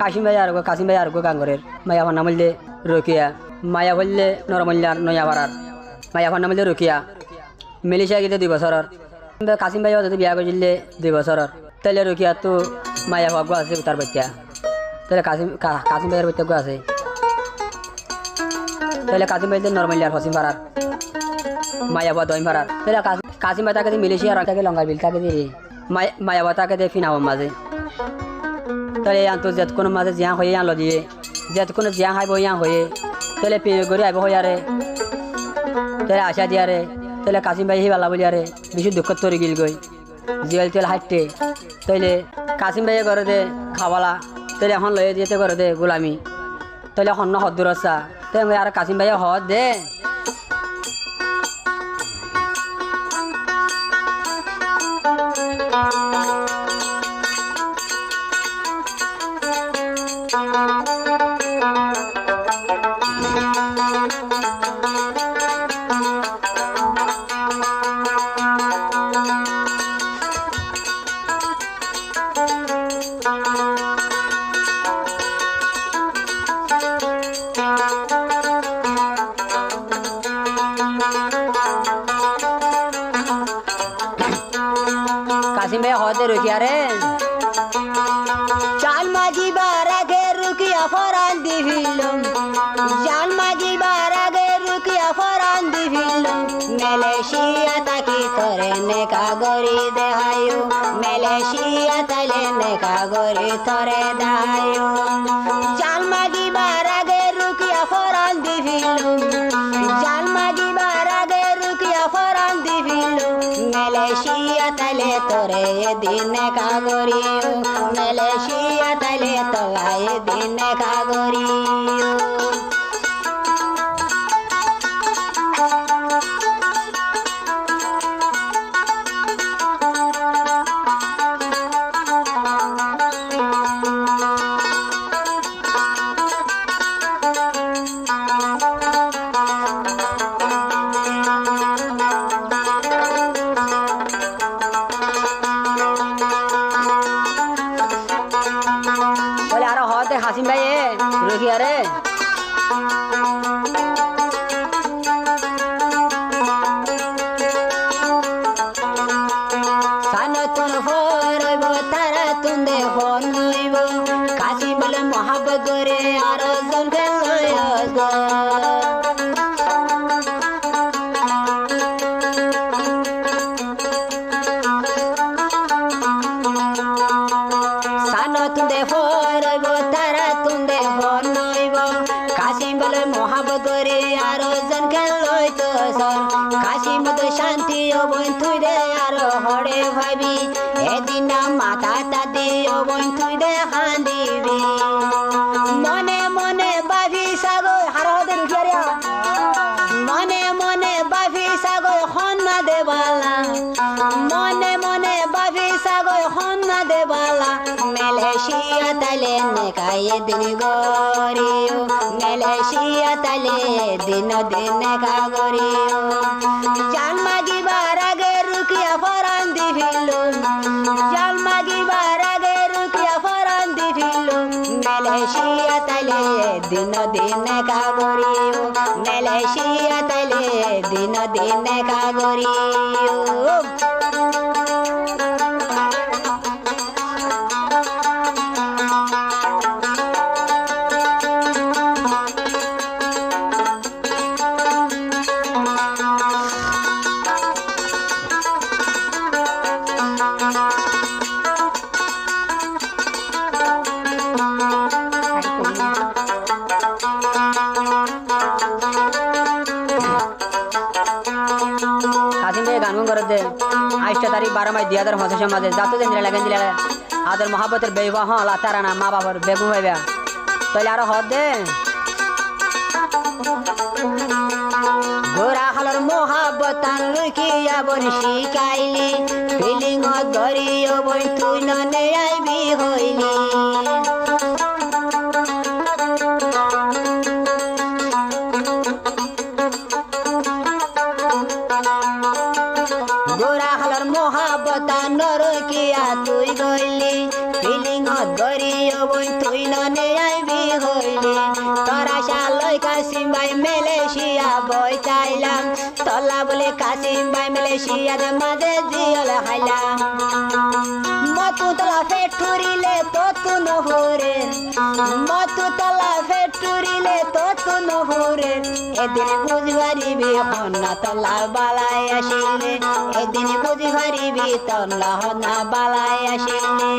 কাশিম ভাই আর কাশিম ভাই আর গো গাঙ্গরের। মায়া ভান্না মল্লে রকিয়া। মায়া বললে নরমল্লার নয়া পাড়ার মায়া ভান্না মল্লে রকিয়া। মেলিশা গিয়ে দুই বছরের। কাশিম ভাই যদি বিয়া করছিলে দুই বছরের। তাহলে রকিয়া তো মায়া ভাগ্য আছে তার বাচ্চা। তাহলে কাশিম কাশিম ভাইয়ের বাচ্চা আছে। তাহলে কাশিম ভাই নরমল্লার হসিম পাড়ার। মায়াবা দইম পাড়ার। তাহলে কাশিম ভাই তাকে মিলেশিয়া আর তাকে লঙ্গার বিল তাকে দিয়ে মায়াবা তাকে দিয়ে ফিনাবার মাঝে তাহলে ইয়ান তো যেত কোনো মাঝে জিয়া হয়ে আনলো দিয়ে। যেত কোনো জিয়া খাইব ইয়া হয়ে। তাহলে পে গড়ি আইব আরে তাহলে আশা দিয়ারে। তাহলে কাশিম ভাই হি বালা আরে বেশি দুঃখ তরি গিল গই। জিয়াল তেল হাইটে। তাইলে কাশিম ভাইয়ে ঘরে দে খাওয়ালা। তাহলে এখন লয়ে দিয়েতে ঘরে দে গোলামি। তাহলে এখন হদ দূর আসা তাই আর কাশিম ভাইয়ে হদ দে। আরে চাল মাঝি বার আগে রুকিয়া ফরান দিভিল চাল মাঝি বার আগে রুকিয়া ফরান দিভিল মেলেশিয়া তাকি তরে নেকা গরি দেহায়ু। মেলেশিয়া তালে নেকা গরি তরে দেহায়ু। চাল মাঝি বার আগে রুকিয়া ফরান দিভিল চাল মাঝি বার আগে রুকিয়া ফরান দিভিল মেলেশিয়া তালে তোরে দিন কাগরিও মেলেশিয়া তালে তোলায় দিনে এদিন মাতা তাদি অবন তুই দে হান্দিবি। মনে মনে বাভি সাগর হার হতে রুখিয়ারিয়া মনে মনে বাভি সাগর হন্না দেবালা মনে মনে বাভি সাগর হন্না দেবালা মেলেশিয়া তালে নেকায়ে দিন গরিও মেলেশিয়া তালে দিন দিন কাগরিও তালে দিন দিন কাগরিও মেলেশিয়া তালে দিন দিন কাগরিও কাশিম ভাই গান করে দে আইসটা তারিখ বারো মাস দুই হাজার পঁচিশের মাঝে যাতে দিন লাগেন দিলে আদর মহাবতের বেবা হ্যাঁ না, মা বাবার বেগু হইবা। তাহলে আরও হদ দে। গোরা হলর মহাবতান লুকিয়া বন শিকাইলি। ফিলিং ধরিও বই তুই ননে আইবি হইলি। মহাবতান নরকিয়া তুই গইলি ফিলিং ধরিও বই তুই দিন আইবি হইলি। তোরা শালই কাসিম ভাই মেলেশিয়া বই চাইলাম। তলা বলে কাসিম ভাই মেলেশিয়ার মাঝে জিয়ল খাইলাম মতু তলা ফেটুরিলে ততু নহরে মতু তলা ফেটুরিলে ততু নহরে এদিন বুঝবারিবি হন্না তলা বালাই আসিলে। এদিন বুঝবারিবি তলা হন্না বালাই আসিলে।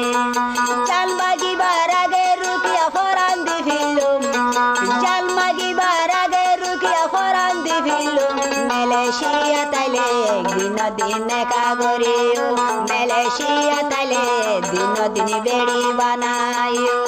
চাল মাগিবার আগে রুকিয়া ফরান দিভিলুম চাল মাগিবার আগে রুকিয়া ফরান দিভিলুম মেলেশিয়া তাইলে একদিন দিন কাগরিও মেলেশিয়া তাইলে দিন দিন বেড়ি বানাইও।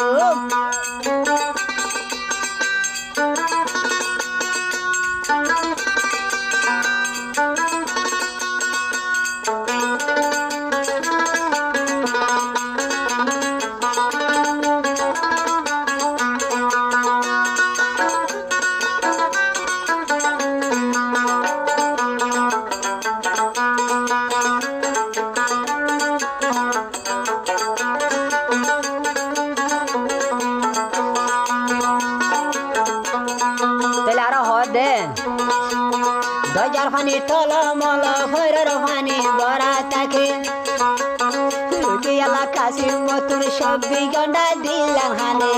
দরজার ফানি টল মল ভৈরর ফানি বরা তাকে রুকি এলাকা সিমতুর সবি গন্ডা দিলাম হানে।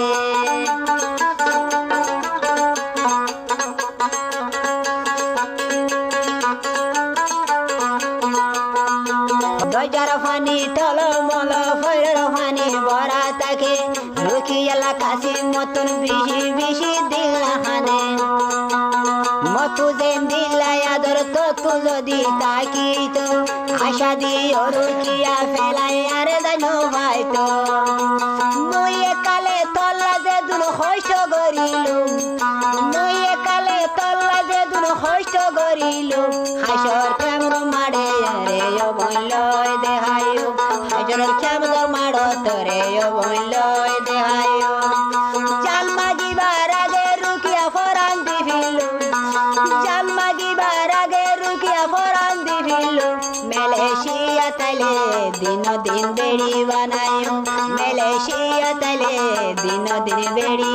দরজার ফানি টল মল ভৈরর ফানি বরা তাকে রুকি এলাকা সিমতুর বিশি বিশি দিলাম হানে। যদি তাকি তো, আশা দিও রুকিয়া ফেলাই আর জানো ভাই তো একালে কালে তল্লা যে দুন হইষ্ট গরিলু মুই কালে তল্লা যে দুন হইষ্ট গরিলু হাসর দিন দিন বেড়ি বানায়ু মেলেশিয়া তাইলে দিন দিন বেড়ি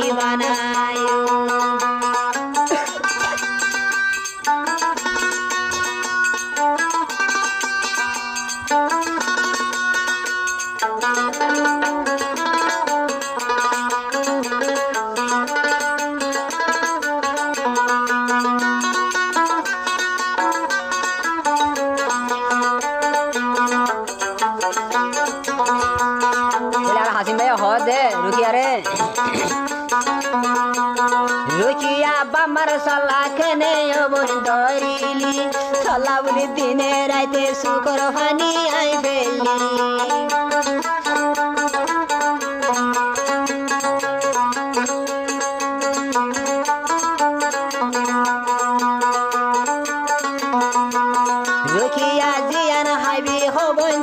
সলা খেনে অবন ধরিলি সলা বলি দিনে রাইতে শুকর ফানি আই বেলি রুকিয়া জিয়ান হাইবি হবন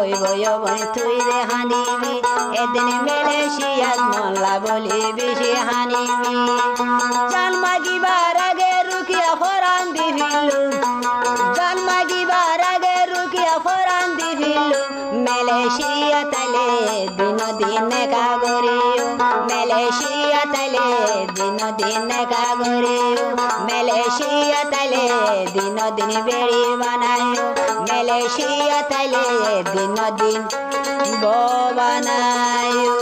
এদিন বই তুই রে হানিবি এদিন মেলেশিয়াত মল্লা বলি বেশি হানিবি জান মাগিবার আগে রুকিয়া ফরান দিভিলু জান মাগিবার আগে রুকিয়া ফরান মেলেশিয়া তালে দিন দিন কাগরিও। মেলেশিয়া তালে দিন দিন কাগরিও তালে দিন দিন বেড়ি বানায়ো। মেলেশিয়া তালে দিন দিন বো বানায়ো